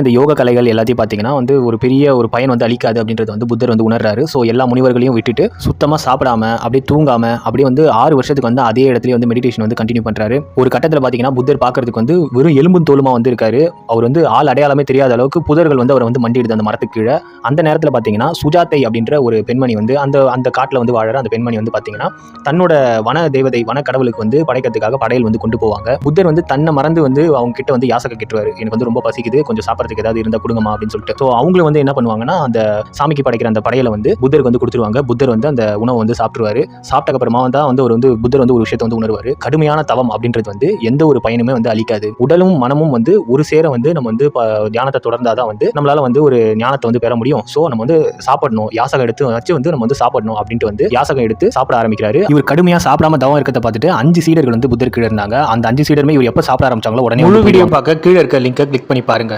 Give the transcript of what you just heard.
இந்த யோக கலைகள் எல்லாத்தையும் பார்த்தீங்கன்னா வந்து ஒரு பெரிய ஒரு பயன் வந்து அளிக்காது அப்படின்றது வந்து புத்தர் வந்து உணர்றாரு. ஸோ எல்லா முனிவர்களையும் விட்டுட்டு சுத்தமாக சாப்பிடாம அப்படியே தூங்காம அப்படியே வந்து ஆறு வருஷத்துக்கு வந்து அதே இடத்துல வந்து மெடிடேஷன் வந்து கண்டினியூ பண்ணுறாரு ஒரு கட்டத்தில் பார்த்தீங்கன்னா புத்தர் பார்க்கறதுக்கு வந்து வெறும் எலும்பும் தோலுமா வந்து இருக்காரு. அவர் வந்து ஆள் அடையாளமே தெரியாத அளவுக்கு புதர்கள் வந்து அவரை வந்து மண்டிடுது அந்த மரத்துக்கு கீழே. அந்த நேரத்தில் பார்த்தீங்கன்னா சுஜாத்தை அப்படின்ற ஒரு பெண்மணி வந்து அந்த அந்த காட்டில் வந்து வாழற அந்த பெண்மணி வந்து பார்த்தீங்கன்னா தன்னோட வன தேவதை வன கடவுளுக்கு வந்து படைக்கிறதுக்காக படையல் வந்து கொண்டு போவாங்க. புத்தர் வந்து தன்னை மறந்து வந்து அவங்க கிட்ட வந்து யாசக கேட்டுருவாரு எனக்கு வந்து ரொம்ப பசிக்குது கொஞ்சம் சாப்பிட்றதுக்கு ஏதாவது இருந்தால் கொடுங்கம்மா அப்படின்னு சொல்லிட்டு. ஸோ அவங்களும் வந்து என்ன பண்ணுவாங்கன்னா அந்த சாமிக்கு படைக்கிற அந்த படையலை வந்து புத்தருக்கு வந்து கொடுத்துருவாங்க. புத்தர் வந்து அந்த உணவை வந்து சாப்பிட்டுருவாரு. சாப்பிட்டக்கு அப்புறமா தான் வந்து அவர் வந்து புத்தர் வந்து ஒரு விஷயத்தை வந்து உணர்வாரு. கடுமையான தவம் அப்படின்றது வந்து எந்த ஒரு பயனுமே வந்து அளிக்காது உடலும் மனமும் வந்து ஒரு சேர வந்து நம்ம வந்து தியானத்தை தொடர்ந்தாதான் வந்து நம்மளால வந்து ஒரு ஞானத்தை வந்து பெற முடியும். ஸோ நம்ம வந்து சாப்பிடணும். யாசகம் எடுத்து வச்சு வந்து நம்ம வந்து சாப்பிடணும் அப்படின்ட்டு வந்து யாசகம் எடுத்து சாப்பிட ஆரம்பிக்கிறாரு. இவர் கடுமையா சாப்பிடாம தவம் இருக்கிறத பார்த்துட்டு அஞ்சு சீடர்கள் வந்து புத்தர் கீழே இருந்தாங்க. அந்த அஞ்சு சீடருமே இவர் எப்போ சாப்பிட ஆரம்பிச்சாங்களோ உடனே முழு வீடியோ பார்க்க கீழே இருக்க லிங்கை கிளிக் பண்ணி பாருங்க.